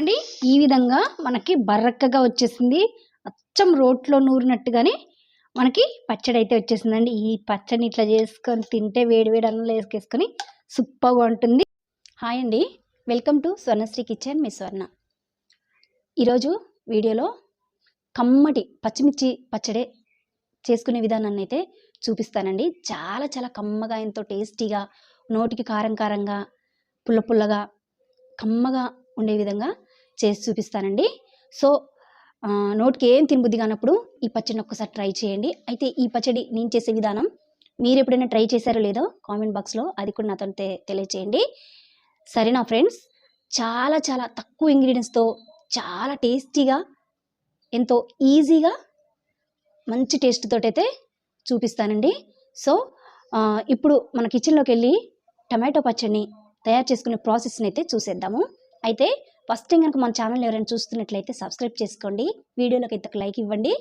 అండి? ఈ విధంగా మనకి బర్రక్కగా వచ్చేసింది. అచ్చం రోట్లో నూరినట్టుగానే మనకి పచ్చడి అయితే వచ్చేసిందండి. ఈ పచ్చడిని ఇట్లా చేసుకొని తింటే వేడి వేడి అన్నంలో వేసుకేసుకొని సూపర్గా ఉంటుంది. హాయ్ అండి. Welcome to Swarnasri kitchen. మీ స్వర్ణ. ఈరోజు వీడియోలో కమ్మటి పచ్చిమిర్చి పచ్చడి చేసుకునే విధానాన్ని అయితే చూపిస్తానండి. చాలా చాలా కమ్మగా ఎంతో టేస్టీగా నోటికి కారం కారంగా పుల్ల పుల్లగా కమ్మగా ఉండే విధంగా చేసి చూపిస్తానండి. సో నోటికి ఏం తినబుద్ధి కానప్పుడు ఈ పచ్చడిని ఒక్కసారి ట్రై చేయండి. అయితే ఈ పచ్చడి నేను చేసే విధానం మీరు ఎప్పుడైనా ట్రై చేశారో లేదో కామెంట్ బాక్స్లో అది కూడా నాతో తె- తెలియచేయండి. సరేనా ఫ్రెండ్స్? చాలా చాలా తక్కువ ఇంగ్రీడియంట్స్తో చాలా టేస్టీగా ఎంతో ఈజీగా మంచి టేస్ట్ తోటైతే చూపిస్తానండి. సో ఇప్పుడు మన కిచెన్లోకి వెళ్ళి టమాటో పచ్చడిని తయారు చేసుకునే ప్రాసెస్ని అయితే చూసేద్దాము. అయితే ఫస్ట్ టైం కనుక మన ఛానల్ ఎవరైనా చూస్తున్నట్లయితే సబ్స్క్రైబ్ చేసుకోండి. వీడియోలోకి అయితే ఒక లైక్ ఇవ్వండి.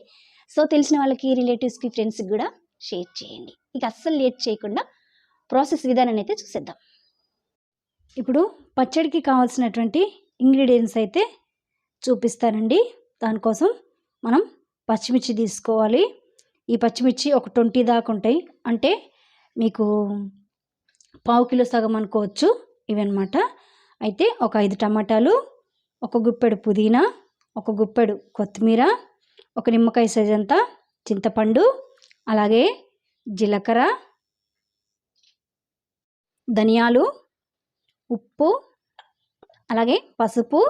సో తెలిసిన వాళ్ళకి రిలేటివ్స్కి ఫ్రెండ్స్కి కూడా షేర్ చేయండి. ఇక అస్సలు లేట్ చేయకుండా ప్రాసెస్ విధానాన్ని అయితే చూసేద్దాం. ఇప్పుడు పచ్చడికి కావాల్సినటువంటి ఇంగ్రీడియంట్స్ అయితే చూపిస్తానండి. దానికోసం మనం పచ్చిమిర్చి తీసుకోవాలి. ఈ పచ్చిమిర్చి ఒక ట్వంటీ దాకా ఉంటాయి. అంటే మీకు పావు కిలో సగం అనుకోవచ్చు ఇవన్నమాట. అయితే ఒక ఐదు టమాటాలు ఒక గుప్పెడు పుదీనా ఒక గుప్పెడు కొత్తిమీర ఒక నిమ్మకాయ సైజ్ అంతా చింతపండు అలాగే జీలకర్ర ధనియాలు ఉప్పు అలాగే పసుపు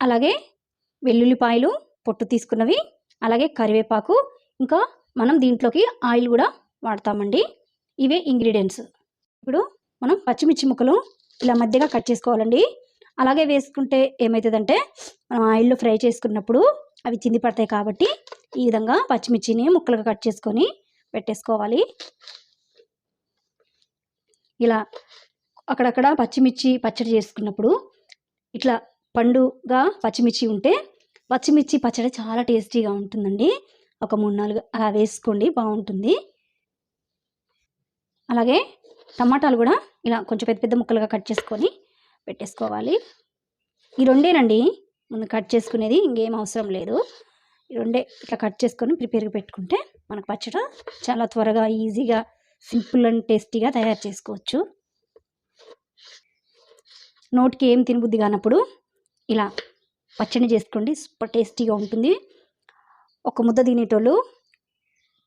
అలాగే వెల్లుల్లిపాయలు పొట్టు తీసుకున్నవి అలాగే కరివేపాకు. ఇంకా మనం దీంట్లోకి ఆయిల్ కూడా వాడతామండి. ఇవే ఇంగ్రీడియంట్స్. ఇప్పుడు మనం పచ్చిమిర్చి ముక్కలు ఇలా మధ్యగా కట్ చేసుకోవాలండి. అలాగే వేసుకుంటే ఏమవుతుందంటే మనం ఆయిల్లో ఫ్రై చేసుకున్నప్పుడు అవి చింది పడతాయి కాబట్టి ఈ విధంగా పచ్చిమిర్చిని ముక్కలుగా కట్ చేసుకొని పెట్టేసుకోవాలి. ఇలా అక్కడక్కడ పచ్చిమిర్చి పచ్చడి చేసుకున్నప్పుడు ఇట్లా పండుగా పచ్చిమిర్చి ఉంటే పచ్చిమిర్చి పచ్చడి చాలా టేస్టీగా ఉంటుందండి. ఒక మూడు నాలుగు అలా వేసుకోండి బాగుంటుంది. అలాగే టమాటాలు కూడా ఇలా కొంచెం పెద్ద పెద్ద ముక్కలుగా కట్ చేసుకొని పెట్టేసుకోవాలి. ఈ రెండేనండి ముందు కట్ చేసుకునేది ఇంకేం అవసరం లేదు. ఈ రెండే ఇట్లా కట్ చేసుకొని ప్రిపేర్గా పెట్టుకుంటే మనకు పచ్చడి చాలా త్వరగా ఈజీగా సింపుల్ అండ్ టేస్టీగా తయారు చేసుకోవచ్చు. నోటికి ఏం తినబుద్ధి కానప్పుడు ఇలా పచ్చడి చేసుకోండి. సూపర్ టేస్టీగా ఉంటుంది. ఒక ముద్ద తినేటోళ్ళు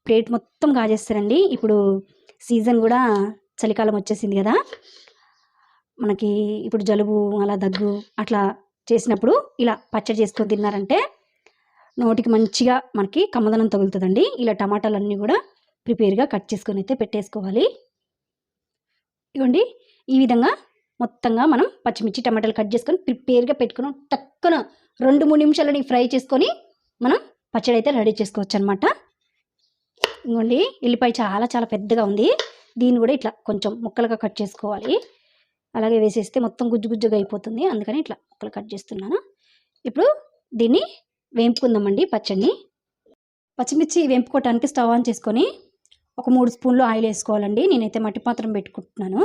ప్లేట్ మొత్తం కాజేస్తారండి. ఇప్పుడు సీజన్ కూడా చలికాలం వచ్చేసింది కదా. మనకి ఇప్పుడు జలుబు అలా దగ్గు అట్లా చేసినప్పుడు ఇలా పచ్చడి చేసుకొని తిన్నారంటే నోటికి మంచిగా మనకి కమ్మదనం తగులుతుందండి. ఇలా టమాటాలన్నీ కూడా ప్రిపేర్గా కట్ చేసుకొని అయితే పెట్టేసుకోవాలి. ఇవ్వండి. ఈ విధంగా మొత్తంగా మనం పచ్చిమిర్చి టమాటాలు కట్ చేసుకొని ప్రిపేర్గా పెట్టుకుని తక్కువ రెండు మూడు నిమిషాలని ఫ్రై చేసుకొని మనం పచ్చడి అయితే రెడీ చేసుకోవచ్చు అనమాట ఇంకోండి ఎల్లిపాయ చాలా చాలా పెద్దగా ఉంది. దీన్ని కూడా ఇట్లా కొంచెం ముక్కలుగా కట్ చేసుకోవాలి. అలాగే వేసేస్తే మొత్తం గుజ్జు గుజ్జుగా అయిపోతుంది. అందుకని ఇట్లా ముక్కలు కట్ చేస్తున్నాను. ఇప్పుడు దీన్ని వేంపుకుందామండి పచ్చడిని. పచ్చిమిర్చి వేంపుకోవటానికి స్టవ్ ఆన్ చేసుకొని ఒక మూడు స్పూన్లు ఆయిల్ వేసుకోవాలండి. నేనైతే మట్టి పాత్రం పెట్టుకుంటున్నాను.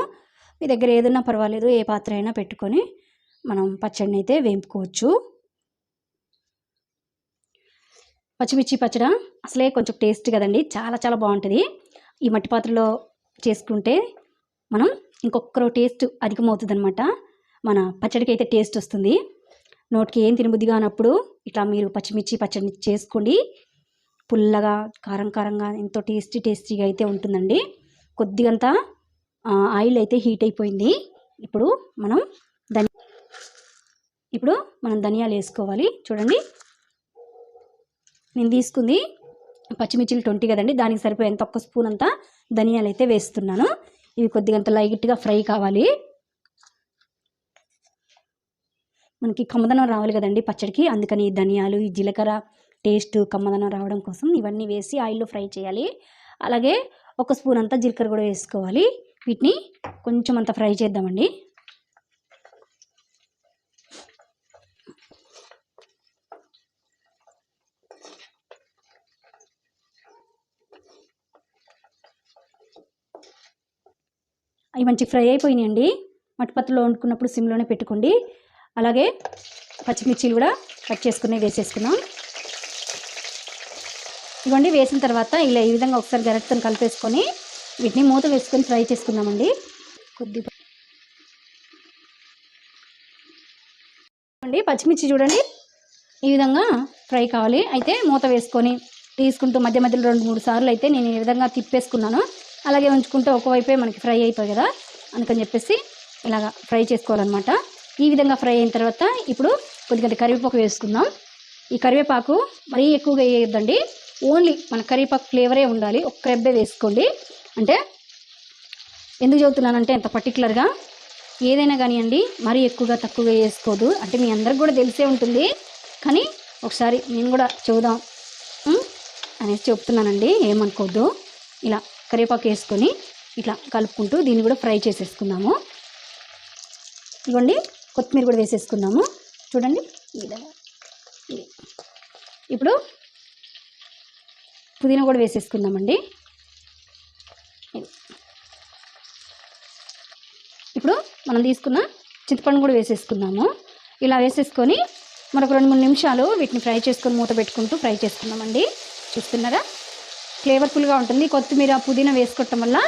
మీ దగ్గర ఏదైనా పర్వాలేదు ఏ పాత్ర అయినా పెట్టుకొని మనం పచ్చడిని అయితే వేంపుకోవచ్చు. పచ్చిమిర్చి పచ్చడి? అసలే కొంచెం టేస్ట్ కదండి. చాలా చాలా బాగుంటుంది. ఈ మట్టి పాత్రలో చేసుకుంటే మనం ఇంకొకరు టేస్ట్ అధికమవుతుంది అనమాట మన పచ్చడికి అయితే టేస్ట్ వస్తుంది. నోటికి ఏం తినబుద్ధి కానప్పుడు ఇట్లా మీరు పచ్చిమిర్చి పచ్చడిని చేసుకోండి. పుల్లగా కారం కారంగా ఎంతో టేస్టీ టేస్టీగా అయితే ఉంటుందండి. కొద్దిగంత ఆయిల్ అయితే హీట్ అయిపోయింది. ఇప్పుడు మనం ధని ఇప్పుడు మనం ధనియాలు వేసుకోవాలి. చూడండి. నేను తీసుకుంది పచ్చిమిర్చిలు ట్వంటీ కదండి. దానికి సరిపోయేంత ఒక్క స్పూన్ అంతా ధనియాలు అయితే వేస్తున్నాను. ఇవి కొద్దిగంత లైట్గా ఫ్రై కావాలి. మనకి కమ్మదనం రావాలి కదండి పచ్చడికి. అందుకని ఈ ధనియాలు ఈ జీలకర్ర టేస్ట్ కమ్మదనం రావడం కోసం ఇవన్నీ వేసి ఆయిల్లో ఫ్రై చేయాలి. అలాగే ఒక స్పూన్ అంతా జీలకర్ర కూడా వేసుకోవాలి. వీటిని కొంచెం అంత ఫ్రై చేద్దామండి. ఇవి మంచి ఫ్రై అయిపోయినాయండి. మట్టిపత్రలో వండుకున్నప్పుడు సిమ్లోనే పెట్టుకోండి. అలాగే పచ్చిమిర్చిలు కూడా కట్ చేసుకుని వేసేసుకున్నాం ఇవ్వండి వేసిన తర్వాత ఇలా ఈ విధంగా ఒకసారి గరిటతో కలిపేసుకొని వీటిని మూత వేసుకొని ఫ్రై చేసుకుందామండి. కొద్దిగా అండి పచ్చిమిర్చి చూడండి. ఈ విధంగా ఫ్రై కావాలి. అయితే మూత వేసుకొని తీసుకుంటూ మధ్య మధ్యలో రెండు మూడు సార్లు అయితే నేను ఈ విధంగా తిప్పేసుకున్నాను. అలాగే ఉంచుకుంటే ఒకవైపే మనకి ఫ్రై అయిపోయి కదా? అందుకని చెప్పేసి ఇలాగా ఫ్రై చేసుకోవాలన్నమాట. ఈ విధంగా ఫ్రై అయిన తర్వాత ఇప్పుడు కొద్దిగా కరివేపాకు వేసుకుందాం. ఈ కరివేపాకు మరీ ఎక్కువగా వేయొద్దండి. ఓన్లీ మన కరివేపాకు ఫ్లేవరే ఉండాలి. ఒక్క రెబ్బే వేసుకోండి. అంటే ఎందుకు చెబుతున్నానంటే ఎంత పర్టికులర్గా ఏదైనా కానివ్వండి మరీ ఎక్కువగా తక్కువగా వేసుకోదు. అంటే మీ అందరికి కూడా తెలిసే ఉంటుంది. కానీ ఒకసారి నేను కూడా చూద్దాం అనేసి చెప్తున్నానండి. ఏమనుకోవద్దు ఇలా కరివేపాకు వేసుకొని ఇట్లా కలుపుకుంటూ దీన్ని కూడా ఫ్రై చేసేసుకుందాము. ఇవ్వండి కొత్తిమీర కూడా వేసేసుకుందాము. చూడండి ఇప్పుడు పుదీనా కూడా వేసేసుకుందామండి. ఇప్పుడు మనం తీసుకున్న చింతపండు కూడా వేసేసుకుందాము. ఇలా వేసేసుకొని మరొక రెండు మూడు నిమిషాలు వీటిని ఫ్రై చేసుకొని మూత పెట్టుకుంటూ ఫ్రై చేసుకుందామండి. చూస్తున్నారా? ఫ్లేవర్ఫుల్గా ఉంటుంది. కొత్తిమీర పుదీనా వేసుకోవటం వల్ల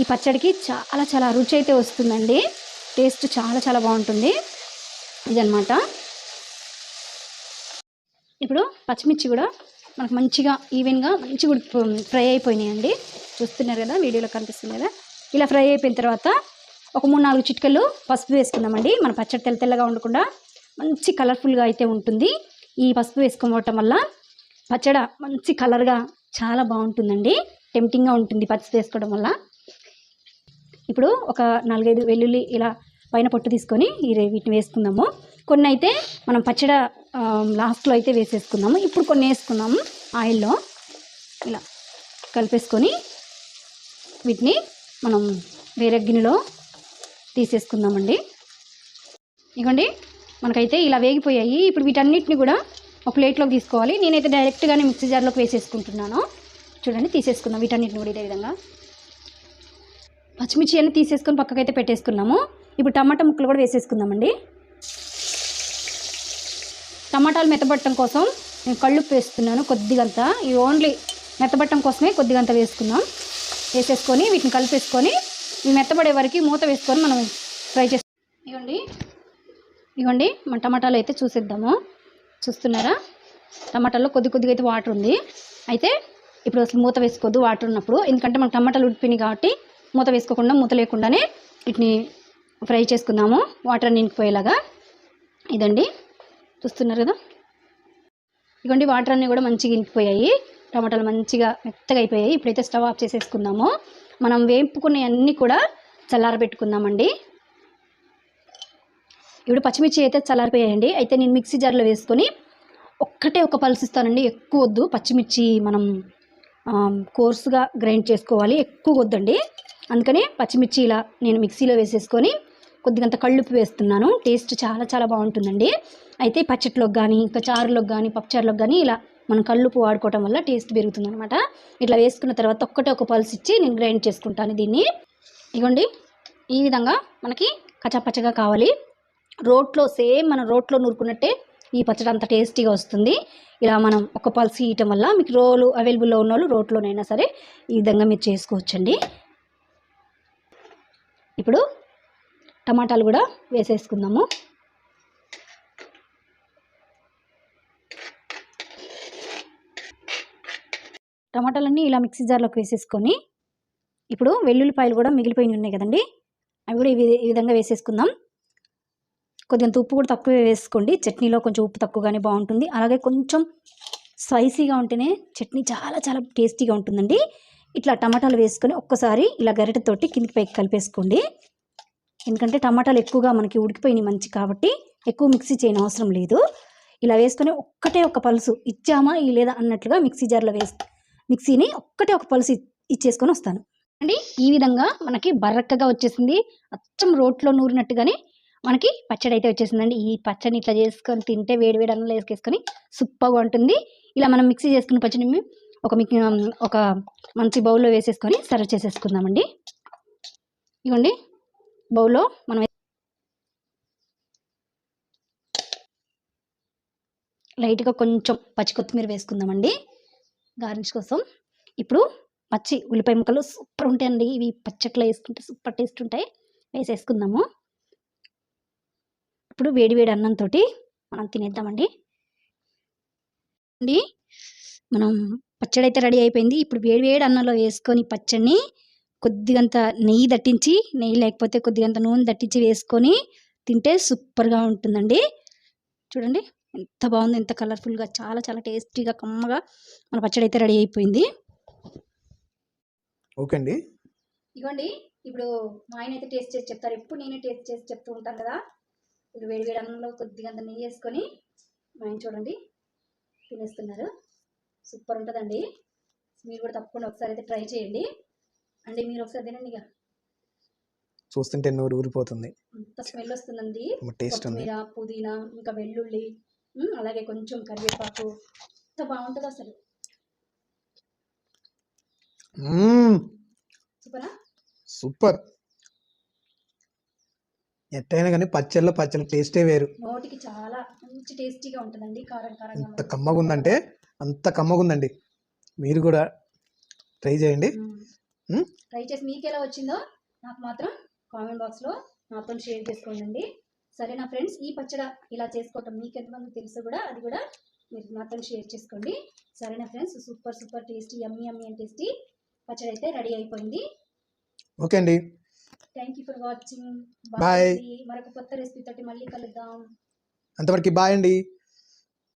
ఈ పచ్చడికి చాలా చాలా రుచి అయితే వస్తుందండి. టేస్ట్ చాలా చాలా బాగుంటుంది. ఇదనమాట ఇప్పుడు పచ్చిమిర్చి కూడా మనకు మంచిగా ఈవెన్గా మంచిగా ఫ్రై అయిపోయినాయండి. చూస్తున్నారు కదా వీడియోలో కనిపిస్తుంది కదా. ఇలా ఫ్రై అయిపోయిన తర్వాత ఒక మూడు నాలుగు చిటికలు పసుపు వేసుకుందామండి. మన పచ్చడి తెల్ల తెల్లగా ఉండకుండా మంచి కలర్ఫుల్గా అయితే ఉంటుంది. ఈ పసుపు వేసుకోవటం వల్ల పచ్చడ మంచి కలర్గా చాలా బాగుంటుందండి. టెంప్టింగ్గా ఉంటుంది పచ్చి వేసుకోవడం వల్ల. ఇప్పుడు ఒక నాలుగైదు వెల్లుల్లి ఇలా పైన పొట్టు తీసుకొని ఈ వీటిని వేసుకుందాము. కొన్ని అయితే మనం పచ్చడి లాస్ట్లో అయితే వేసేసుకుందాము ఇప్పుడు కొన్ని వేసుకుందాము ఆయిల్లో. ఇలా కలిపేసుకొని వీటిని మనం వేరే గిన్నెలో తీసేసుకుందామండి. ఇగోండి మనకైతే ఇలా వేగిపోయాయి. ఇప్పుడు వీటన్నిటిని కూడా ఒక ప్లేట్లోకి తీసుకోవాలి. నేనైతే డైరెక్ట్గానే మిక్సీ జార్లోకి వేసేసుకుంటున్నాను. చూడండి తీసేసుకుందాం వీటన్నిటిని కూడా ఇదే విధంగా. పచ్చిమిర్చి అన్నీ తీసేసుకొని పక్కకైతే పెట్టేసుకున్నాము. ఇప్పుడు టమాటా ముక్కలు కూడా వేసేసుకుందామండి. టమాటాలు మెత్తబట్టడం కోసం నేను కళ్ళుప్పు వేస్తున్నాను కొద్దిగంత. ఇవి ఓన్లీ మెత్తబట్టడం కోసమే కొద్దిగంత వేసుకుందాం వేసేసుకొని వీటిని కలిపేసుకొని ఇవి మెత్తబడే వరకు మూత వేసుకొని మనం ఫ్రై చేస్తాం ఇవ్వండి. ఇవ్వండి మన టమాటాలు అయితే చూసేద్దాము. చూస్తున్నారా? టమాటాలో కొద్ది కొద్దిగా అయితే వాటర్ ఉంది. అయితే ఇప్పుడు అసలు మూత వేసుకోవద్దు వాటర్ ఉన్నప్పుడు. ఎందుకంటే మన టమాటాలు ఉడిపోయినాయి కాబట్టి మూత వేసుకోకుండా మూత లేకుండానే వీటిని ఫ్రై చేసుకుందాము. వాటర్ అన్ని ఇంకిపోయేలాగా. ఇదండి. చూస్తున్నారు కదా? ఇదిగోండి వాటర్ అన్నీ కూడా మంచిగా ఇంకిపోయాయి. టమాటాలు మంచిగా మెత్తగా అయిపోయాయి. ఇప్పుడైతే స్టవ్ ఆఫ్ చేసేసుకుందాము. మనం వేపుకునే అన్నీ కూడా చల్లారబెట్టుకుందామండి. ఇప్పుడు పచ్చిమిర్చి అయితే చల్లారిపోయాయండి. అయితే నేను మిక్సీ జార్లో వేసుకొని ఒక్కటే ఒక పల్స్ ఇస్తానండి. ఎక్కువ వద్దు. పచ్చిమిర్చి మనం కోర్సుగా గ్రైండ్ చేసుకోవాలి. ఎక్కువ వద్దండి. అందుకని పచ్చిమిర్చి ఇలా నేను మిక్సీలో వేసేసుకొని కొద్దిగంత కళ్ళుప్పు వేస్తున్నాను. టేస్ట్ చాలా చాలా బాగుంటుందండి. అయితే పచ్చట్లోకి కానీ ఇంకా చారులోకి కానీ పప్పుచారులోకి కానీ ఇలా మనం కళ్ళుప్పు వాడుకోవటం వల్ల టేస్ట్ పెరుగుతుందనమాట ఇట్లా వేసుకున్న తర్వాత ఒక్కటే ఒక పల్స్ ఇచ్చి నేను గ్రైండ్ చేసుకుంటాను దీన్ని. ఇగోండి. ఈ విధంగా మనకి కచ్చపచ్చగా కావాలి. రోట్లో సేమ్ మనం రోట్లో నూరుకున్నట్టే ఈ పచ్చడి అంత టేస్టీగా వస్తుంది. ఇలా మనం ఒక పల్స్ ఇయటం వల్ల మీకు రోలు అవైలబుల్లో ఉన్న వాళ్ళు రోట్లోనైనా సరే ఈ విధంగా మీరు చేసుకోవచ్చండి. ఇప్పుడు టమాటాలు కూడా వేసేసుకుందాము. టమాటాలన్నీ ఇలా మిక్సీ జార్లోకి వేసేసుకొని ఇప్పుడు వెల్లుల్లిపాయలు కూడా మిగిలిపోయి ఉన్నాయి కదండి అవి కూడా ఈ విధంగా వేసేసుకుందాం. కొద్దిగా ఉప్పు కూడా తక్కువే వేసుకోండి. చట్నీలో కొంచెం ఉప్పు తక్కువగానే బాగుంటుంది. అలాగే కొంచెం స్పైసీగా ఉంటేనే చట్నీ చాలా చాలా టేస్టీగా ఉంటుందండి. ఇట్లా టమాటాలు వేసుకొని ఒక్కసారి ఇలా గరిటెతోటి కిందికి పైకి కలిపేసుకోండి. ఎందుకంటే టమాటాలు ఎక్కువగా మనకి ఉడికిపోయినాయి మంచి కాబట్టి ఎక్కువ మిక్సీ చేయని అవసరం లేదు. ఇలా వేసుకొని ఒక్కటే ఒక పలుసు ఇచ్చామా ఈ లేదా అన్నట్లుగా మిక్సీ జార్లో వేసి మిక్సీని ఒక్కటే ఒక పలుసు ఇచ్చేసుకొని వస్తాను. అండి ఈ విధంగా మనకి బర్రక్కగా వచ్చేసింది. అచ్చం రోట్లో నూరినట్టుగానే మనకి పచ్చడి అయితే వచ్చేసిందండి. ఈ పచ్చడిని ఇట్లా చేసుకొని తింటే వేడి వేడి అన్నంలో వేసుకేసుకొని సూపర్గా ఉంటుంది. ఇలా మనం మిక్సీ చేసుకున్న పచ్చడిని ఒక మిక్ ఒక మంచి బౌల్లో వేసేసుకొని సర్వ్ చేసేసుకుందామండి. ఇవ్వండి. బౌల్లో మనం లైట్గా కొంచెం పచ్చి కొత్తిమీర వేసుకుందామండి. గార్నిష్ కోసం. ఇప్పుడు పచ్చి ఉల్లిపాయ ముక్కలు సూపర్ ఉంటాయండి. ఇవి పచ్చట్లో వేసుకుంటే సూపర్ టేస్ట్ ఉంటాయి. వేసేసుకుందాము. ఇప్పుడు వేడి వేడి అన్నంతో మనం తినేద్దామండి. అండి మనం పచ్చడి అయితే రెడీ అయిపోయింది. ఇప్పుడు వేడి వేడి అన్నంలో వేసుకొని పచ్చడిని కొద్దిగంత నెయ్యి దట్టించి నెయ్యి లేకపోతే కొద్దిగంత నూనె దట్టించి వేసుకొని తింటే సూపర్గా ఉంటుందండి. చూడండి ఎంత బాగుంది ఎంత కలర్ఫుల్గా చాలా చాలా టేస్టీగా కమ్మగా మన పచ్చడి అయితే రెడీ అయిపోయింది. ఓకే అండి. ఇవ్వండి ఇప్పుడు మా ఆయన అయితే టేస్ట్ చేసి చెప్తారు. ఎప్పుడు నేనే టేస్ట్ చేసి చెప్తూ ఉంటాను కదా. ఇప్పుడు వేడి వేడి అన్నంలో కొద్దిగా అంత నెయ్యి వేసుకొని మా ఆయన చూడండి తినేస్తున్నారు. సూపర్ ఉంటుందండి. మీరు కూడా తప్పకుండా ఒకసారి అయితే ట్రై చేయండి. అండి మీరు ఒకసారి తినండి ఇక. చూస్తుంటే నోరు ఊరిపోతుంది. అంత స్మెల్ వస్తుందండి. టేస్ట్ ఉంది. పుదీనా ఇంకా వెల్లుల్లి అలాగే కొంచెం కరివేపాకు. ఎంత బాగుంటుంది అసలు. సూపరా? సూపర్. ఎట్టయినా కానీ పచ్చళ్ళలో పచ్చళ్ళ టేస్టే వేరు. నోటికి చాలా మంచి టేస్టీగా ఉంటుందండి. కారం కారంగా ఎంత కమ్మగా ఉందంటే అంత కమ్మగా ఉందండి మీరు కూడా ట్రై చేయండి? ట్రై చేసి మీకు ఎలా వచ్చిందో నాకు మాత్రం కామెంట్ బాక్స్లో నాతో షేర్ చేసుకోండి. సరేనా ఫ్రెండ్స్ ఈ పచ్చడి ఇలా చేసుకోవటం మీకు ఎంతమంది తెలుసు కూడా అది కూడా మీరు నాతో షేర్ చేసుకోండి. సరేనా friends super super tasty yummy yummy and tasty పచ్చడి అయితే రెడీ అయిపోయింది. ఓకే అండి. Thank you for watching Bye. మరొక కొత్త రెసిపీ తోటి మళ్ళీ కలుద్దాం. అంతవరకు బాయ్ అండి.